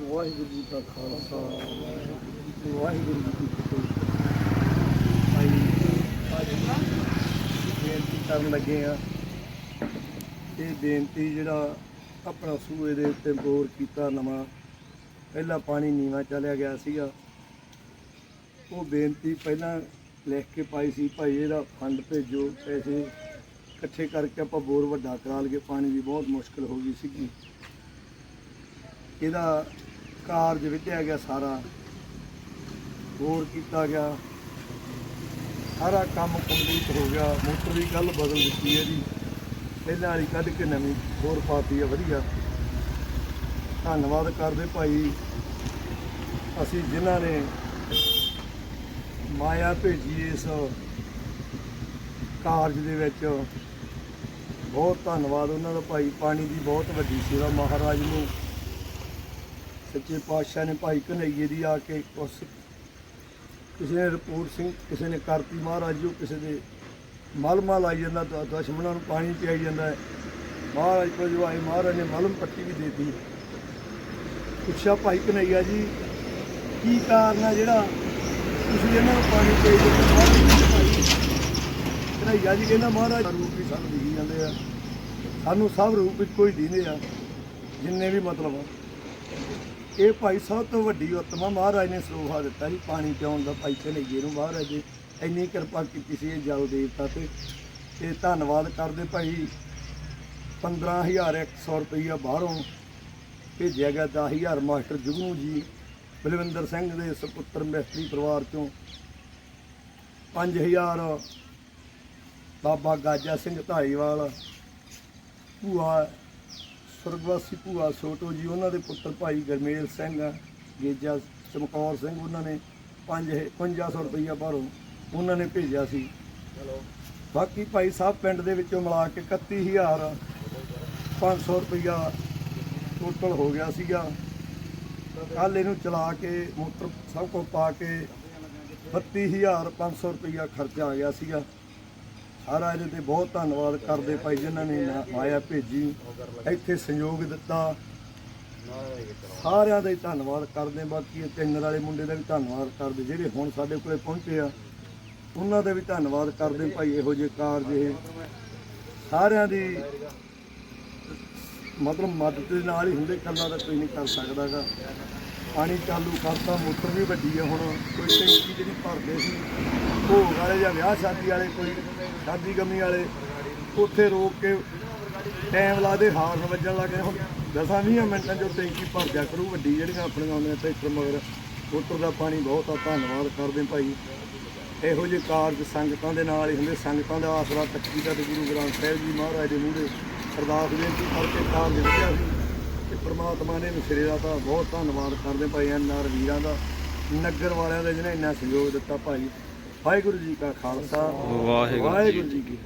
ਵਾਹਿਗੁਰੂ ਜੀ ਕਾ ਖਾਲਸਾ, ਵਾਹਿਗੁਰੂ ਜੀ ਕੀ ਫਤਿਹ। ਭਾਈ ਅੱਜ ਬੇਨਤੀ ਕਰਨ ਲੱਗੇ ਆ ਇਹ ਬੇਨਤੀ ਜਿਹੜਾ ਆਪਣਾ ਸੂਏ ਦੇ ਉੱਤੇ ਬੋਰ ਕੀਤਾ ਨਵਾਂ, ਪਹਿਲਾਂ ਪਾਣੀ ਨੀਵਾ ਚਲਿਆ ਗਿਆ ਸੀਗਾ। ਉਹ ਬੇਨਤੀ ਪਹਿਲਾਂ ਲਿਖ ਕੇ ਪਾਈ ਸੀ, ਭਾਈ ਇਹਦਾ ਫੰਡ ਭੇਜੋ, ਪੈਸੇ ਇਕੱਠੇ ਕਰਕੇ ਆਪਾਂ ਬੋਰ ਵੱਡਾ ਕਰਾ ਲਈਏ, ਪਾਣੀ ਦੀ ਬਹੁਤ ਮੁਸ਼ਕਲ ਹੋ ਗਈ ਸੀਗੀ। ਇਹਦਾ ਕਾਰਜ ਵਿੱਢਿਆ ਗਿਆ ਸਾਰਾ। ਹੋਰ ਕੀਤਾ ਗਿਆ। ਸਾਰਾ ਕੰਮ ਕੰਪਲੀਟ ਹੋ ਗਿਆ। ਮੋਟਰ ਦੀ ਗੱਲ ਬਦਲ ਦਿੱਤੀ ਹੈ ਜੀ। ਪਹਿਲਾਂ ਵਾਲੀ ਕੱਢ ਕੇ ਨਵੀਂ ਹੋਰ ਪਾਤੀ ਹੈ, ਵਧੀਆ। ਧੰਨਵਾਦ ਕਰਦੇ ਭਾਈ। ਅਸੀਂ ਜਿਨ੍ਹਾਂ ਨੇ ਮਾਇਆ ਭੇਜੀ ਇਸ ਕਾਰਜ ਦੇ ਵਿੱਚ, ਬਹੁਤ ਧੰਨਵਾਦ ਉਹਨਾਂ ਦਾ ਭਾਈ। ਪਾਣੀ ਦੀ ਬਹੁਤ ਵੱਡੀ ਸੇਵਾ ਮਹਾਰਾਜ ਨੂੰ। ਸੱਚੇ ਪਾਤਸ਼ਾਹ ਨੇ ਭਾਈ ਕਨਈਏ ਦੀ ਆ ਕੇ ਉਸ ਕਿਸੇ ਨੇ ਰਿਪੋਰਟ ਸਿੰਘ ਕਿਸੇ ਨੇ ਕਰਤੀ ਮਹਾਰਾਜ ਜੀ ਕਿਸੇ ਦੇ ਮਲਮਾ ਲਾਈ ਜਾਂਦਾ, ਦੁ- ਦੁਸ਼ਮਣਾਂ ਨੂੰ ਪਾਣੀ ਪਿਆਈ ਜਾਂਦਾ ਮਹਾਰਾਜ ਕੋਲ ਜੋ ਆਏ ਮਹਾਰਾਜ ਨੇ ਮਲਮ ਪੱਟੀ ਵੀ ਦੇਤੀ। ਪੁੱਛਿਆ ਭਾਈ ਕਨਈਆ ਜੀ, ਕੀ ਕਾਰਨ ਹੈ ਜਿਹੜਾ ਤੁਸੀਂ ਇਹਨਾਂ ਨੂੰ ਪਾਣੀ ਪਿਆਈ ਜਾਂਦੇ ਜੀ ਕਨਈਆ ਜੀ ਕਹਿੰਦਾ, ਮਹਾਰਾਜ ਰੂਪ ਵੀ ਸਾਨੂੰ ਦਿਖੀ ਜਾਂਦੇ ਆ। ਸਾਨੂੰ ਸਭ ਰੂਪ ਇੱਕੋ ਹੀ ਦਿੰਦੇ ਆ, ਜਿੰਨੇ ਵੀ ਮਤਲਬ ਆ। ਇਹ ਭਾਈ ਸਭ ਤੋਂ ਵੱਡੀ ਉਤਮਾ ਮਹਾਰਾਜ ਨੇ ਸਰੋਹਾ ਦਿੱਤਾ ਸੀ ਪਾਣੀ ਪਿਆਉਣ ਦਾ ਭਾਈ ਕਨਈਏ ਨੂੰ। ਮਹਾਰਾਜ ਨੇ ਇੰਨੀ ਕਿਰਪਾ ਕੀਤੀ ਸੀ ਇਹ ਜਲ ਦੇਵਤਾ ਤੇ। ਤੇ ਧੰਨਵਾਦ ਕਰਦੇ ਭਾਈ 15100 ਰੁਪਈਆ ਬਾਹਰੋਂ ਭੇਜਿਆ ਗਿਆ। 10000 ਮਾਸਟਰ ਜੁਗਨੂ ਜੀ, ਬਲਵਿੰਦਰ ਸਿੰਘ ਦੇ ਸੁਪੁੱਤਰ ਮਿਸਤਰੀ ਪਰਿਵਾਰ ਚੋਂ। 5000 ਬਾਬਾ ਗਾਜਾ ਸਿੰਘ ਧਾਈਵਾਲ ਭੂਆ ਸੁਰਗਵਾਸੀ ਭੂਆ ਛੋਟੋ ਜੀ ਉਹਨਾਂ ਦੇ ਪੁੱਤਰ ਭਾਈ ਗਰਮੇਲ ਸਿੰਘ ਗੇਜਾ ਚਮਕੌਰ ਸਿੰਘ ਉਹਨਾਂ ਨੇ 5 5500 ਰੁਪਈਆ ਬਾਹਰੋਂ ਉਹਨਾਂ ਨੇ ਭੇਜਿਆ ਸੀ। ਬਾਕੀ ਭਾਈ ਸਾਹਿਬ ਪਿੰਡ ਦੇ ਵਿੱਚੋਂ ਮਿਲਾ ਕੇ 31500 ਰੁਪਈਆ ਟੋਟਲ ਹੋ ਗਿਆ ਸੀਗਾ। ਕੱਲ ਇਹਨੂੰ ਚਲਾ ਕੇ ਮੋਟਰ ਸਭ ਕੁਝ ਪਾ ਕੇ 32500 ਰੁਪਈਆ ਖਰਚਾ ਆ ਗਿਆ ਸੀਗਾ। ਸਾਰਾ ਇਹਦੇ ਤੇ ਬਹੁਤ ਧੰਨਵਾਦ ਕਰਦੇ ਭਾਈ ਜਿਨ੍ਹਾਂ ਨੇ ਨਾ- ਮਾਇਆ ਭੇਜੀ, ਇੱਥੇ ਸੰਯੋਗ ਦਿੱਤਾ। ਸਾਰਿਆਂ ਦਾ ਹੀ ਧੰਨਵਾਦ ਕਰਦੇ, ਬਾਕੀ ਇਹ ਤਿੰਨ ਵਾਲੇ ਮੁੰਡੇ ਦਾ ਵੀ ਧੰਨਵਾਦ ਕਰਦੇ, ਜਿਹੜੇ ਹੁਣ ਸਾਡੇ ਕੋਲੇ ਪਹੁੰਚੇ ਆ, ਉਹਨਾਂ ਦਾ ਵੀ ਧੰਨਵਾਦ ਕਰਦੇ ਭਾਈ, ਇਹੋ ਜਿਹੇ ਕਾਰਜ ਇਹ। ਸਾਰਿਆਂ ਦੀ ਮਤਲਬ ਮਦਦ ਦੇ ਨਾਲ ਹੀ ਹੁੰਦੇ ਕੱਲਾ ਤਾਂ ਕੋਈ ਨਹੀਂ ਕਰ ਸਕਦਾਗਾ ਪਾਣੀ ਚਾਲੂ ਕਰਤਾ, ਮੋਟਰ ਵੀ ਵੱਡੀ ਹੈ ਹੁਣ। ਕੋਈ ਟੈਂਕੀ ਜਿਹੜੀ ਭਰਦੇ ਸੀ, ਭੋਗ ਵਾਲੇ ਜਾਂ ਵਿਆਹ ਸ਼ਾਦੀ ਵਾਲੇ, ਕੋਈ ਸ਼ਾਦੀ ਗਮੀ ਵਾਲੇ, ਉੱਥੇ ਰੋਕ ਕੇ ਟਾਈਮ ਲਾਦੇ ਹਾਰਨ ਵੱਜਣ ਲੱਗੇ ਹੁਣ ਦਸਾਂ ਵੀਹਾਂ ਮਿੰਟਾਂ 'ਚ ਟੈਂਕੀ ਭਰ ਜਾ ਕਰੂ, ਵੱਡੀ ਜਿਹੜੀਆਂ ਆਪਣੀਆਂ ਆਉਂਦੀਆਂ ਟਰੈਕਟਰ ਮਗਰ। ਮੋਟਰ ਦਾ ਪਾਣੀ ਬਹੁਤ ਆ, ਧੰਨਵਾਦ ਕਰਦੇ ਭਾਈ। ਇਹੋ ਜਿਹੇ ਕਾਰਜ ਸੰਗਤਾਂ ਦੇ ਨਾਲ ਹੀ ਹੁੰਦੇ, ਸੰਗਤਾਂ ਦਾ ਆਸਰਾ ਤੱਕੀ ਦਾ ਤੇ ਗੁਰੂ ਗ੍ਰੰਥ ਸਾਹਿਬ ਜੀ ਮਹਾਰਾਜ ਦੇ ਮੂਹਰੇ ਅਰਦਾਸ ਬੇਨਤੀ ਕਰਕੇ ਕਾਰਜ ਦਿੱਤਾ ਸੀ ਪ੍ਰਮਾਤਮਾ ਨੇ ਸਿਰੇ ਦਾ ਤਾਂ ਬਹੁਤ ਧੰਨਵਾਦ ਕਰਦੇ ਭਾਈ ਐਨਆਰ ਵੀਰਾਂ ਦਾ ਨਗਰ ਵਾਲਿਆਂ ਦਾ ਜਿਹਨੇ ਇੰਨਾ ਸਹਿਯੋਗ ਦਿੱਤਾ ਭਾਈ। ਵਾਹਿਗੁਰੂ ਜੀ ਕਾ ਖਾਲਸਾ। ਵਾਹਿਗੁਰੂ ਜੀ ਕੀ